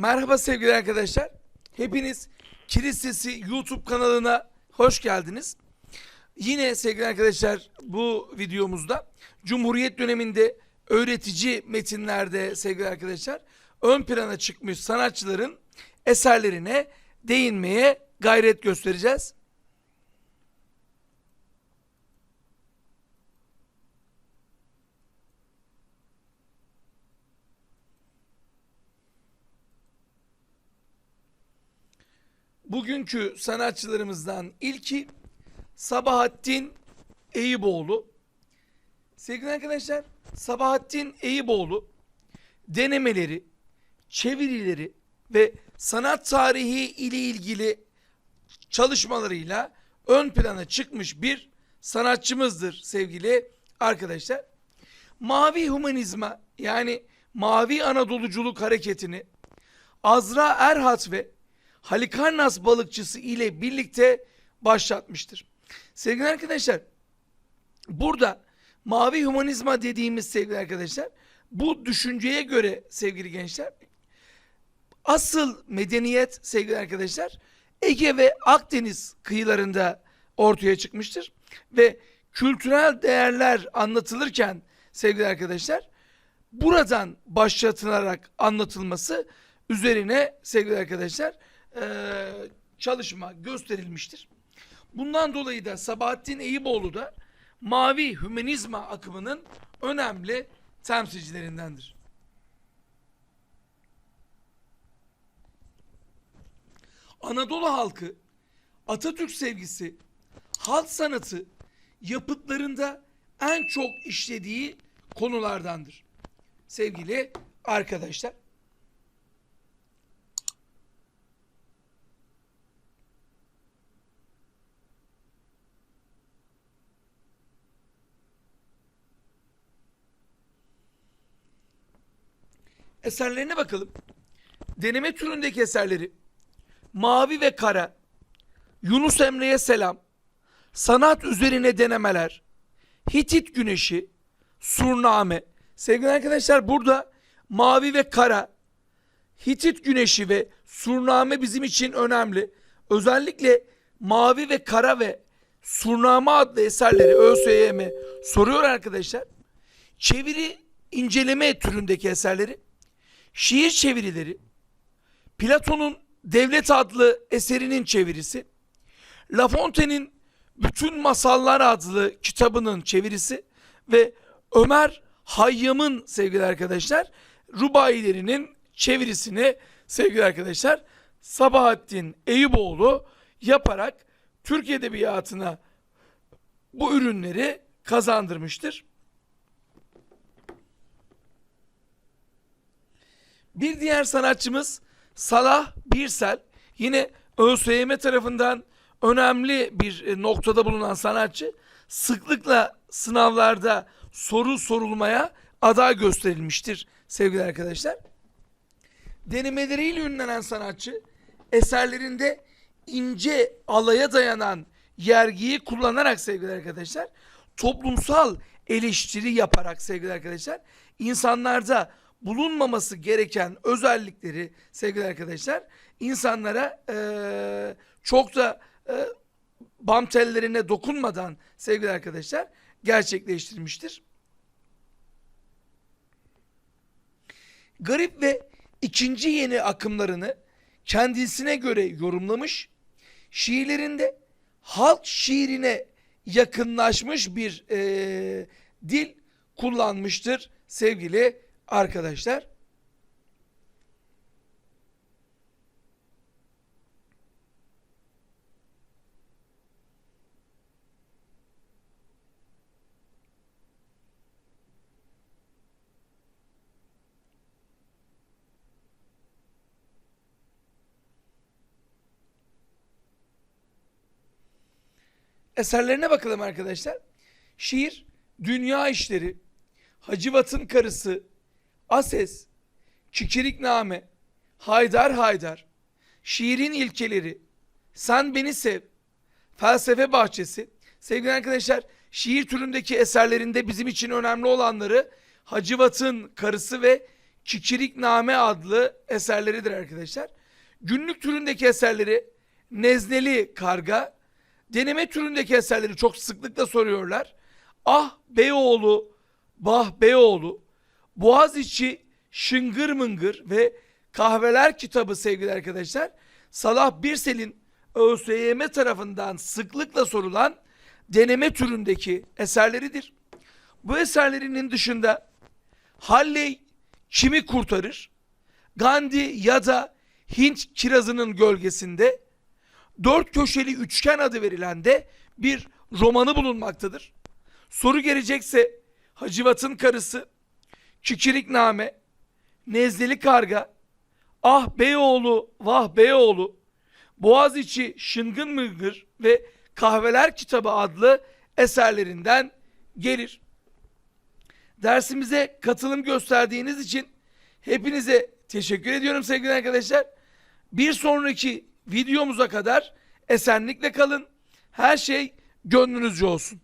Merhaba sevgili arkadaşlar. Hepiniz Kilis Sesi YouTube kanalına hoş geldiniz. Yine sevgili arkadaşlar bu videomuzda Cumhuriyet döneminde öğretici metinlerde sevgili arkadaşlar ön plana çıkmış sanatçıların eserlerine değinmeye gayret göstereceğiz. Bugünkü sanatçılarımızdan ilki Sabahattin Eyüboğlu. Sevgili arkadaşlar, Sabahattin Eyüboğlu denemeleri, çevirileri ve sanat tarihi ile ilgili çalışmalarıyla ön plana çıkmış bir sanatçımızdır sevgili arkadaşlar. Mavi humanizma yani mavi Anadoluculuk hareketini Azra Erhat ve Halikarnas balıkçısı ile birlikte başlatmıştır. Sevgili arkadaşlar, burada mavi humanizma dediğimiz sevgili arkadaşlar, bu düşünceye göre sevgili gençler, asıl medeniyet sevgili arkadaşlar, Ege ve Akdeniz kıyılarında ortaya çıkmıştır. Ve kültürel değerler anlatılırken sevgili arkadaşlar, buradan başlatılarak anlatılması üzerine sevgili arkadaşlar eee, çalışma gösterilmiştir. Bundan dolayı da Sabahattin Eyüboğlu da mavi hümanizma akımının önemli temsilcilerindendir. Anadolu halkı Atatürk sevgisi, halk sanatı yapıtlarında en çok işlediği konulardandır. Sevgili arkadaşlar, eserlerine bakalım. Deneme türündeki eserleri Mavi ve Kara, Yunus Emre'ye Selam, Sanat Üzerine Denemeler, Hitit Güneşi, Surname. Sevgili arkadaşlar burada Mavi ve Kara, Hitit Güneşi ve Surname bizim için önemli. Özellikle Mavi ve Kara ve Surname adlı eserleri ÖSYM soruyor arkadaşlar. Çeviri inceleme türündeki eserleri, şiir çevirileri, Platon'un Devlet adlı eserinin çevirisi, La Fontaine'in Bütün Masallar adlı kitabının çevirisi ve Ömer Hayyam'ın sevgili arkadaşlar Rubailerinin çevirisini sevgili arkadaşlar Sabahattin Eyüboğlu yaparak Türk Edebiyatı'na bu ürünleri kazandırmıştır. Bir diğer sanatçımız Salah Birsel. Yine ÖSYM tarafından önemli bir e, noktada bulunan sanatçı. Sıklıkla sınavlarda soru sorulmaya aday gösterilmiştir sevgili arkadaşlar. Denemeleriyle ünlenen sanatçı eserlerinde ince alaya dayanan yergiyi kullanarak sevgili arkadaşlar toplumsal eleştiri yaparak sevgili arkadaşlar insanlarda bulunmaması gereken özellikleri sevgili arkadaşlar insanlara eee, çok da eee bam tellerine dokunmadan sevgili arkadaşlar gerçekleştirmiştir. Garip ve ikinci yeni akımlarını kendisine göre yorumlamış, şiirlerinde halk şiirine yakınlaşmış bir eee, dil kullanmıştır sevgili arkadaşlar. Eserlerine bakalım arkadaşlar. Şiir, Dünya İşleri, Hacivat'ın Karısı, Ases, Kikirikname, Haydar Haydar, Şiirin İlkeleri, Sen Beni Sev, Felsefe Bahçesi. Sevgili arkadaşlar, şiir türündeki eserlerinde bizim için önemli olanları Hacivat'ın Karısı ve Kikirikname adlı eserleridir arkadaşlar. Günlük türündeki eserleri Nezneli Karga, deneme türündeki eserleri çok sıklıkla soruyorlar. Ah Beyoğlu, Bah Beyoğlu, Boğaziçi Şıngır Mıngır ve Kahveler kitabı sevgili arkadaşlar. Salah Birsel'in ÖSYM tarafından sıklıkla sorulan deneme türündeki eserleridir. Bu eserlerinin dışında Halley kimi kurtarır? Gandhi ya da Hint kirazının gölgesinde dört köşeli üçgen adı verilen de bir romanı bulunmaktadır. Soru gelecekse Hacivat'ın karısı, Kikirikname, Nezleli Karga, Ah Beyoğlu, Vah Beyoğlu, Boğaziçi Şıngın Mıngır ve Kahveler Kitabı adlı eserlerinden gelir. Dersimize katılım gösterdiğiniz için hepinize teşekkür ediyorum sevgili arkadaşlar. Bir sonraki videomuza kadar esenlikle kalın. Her şey gönlünüzce olsun.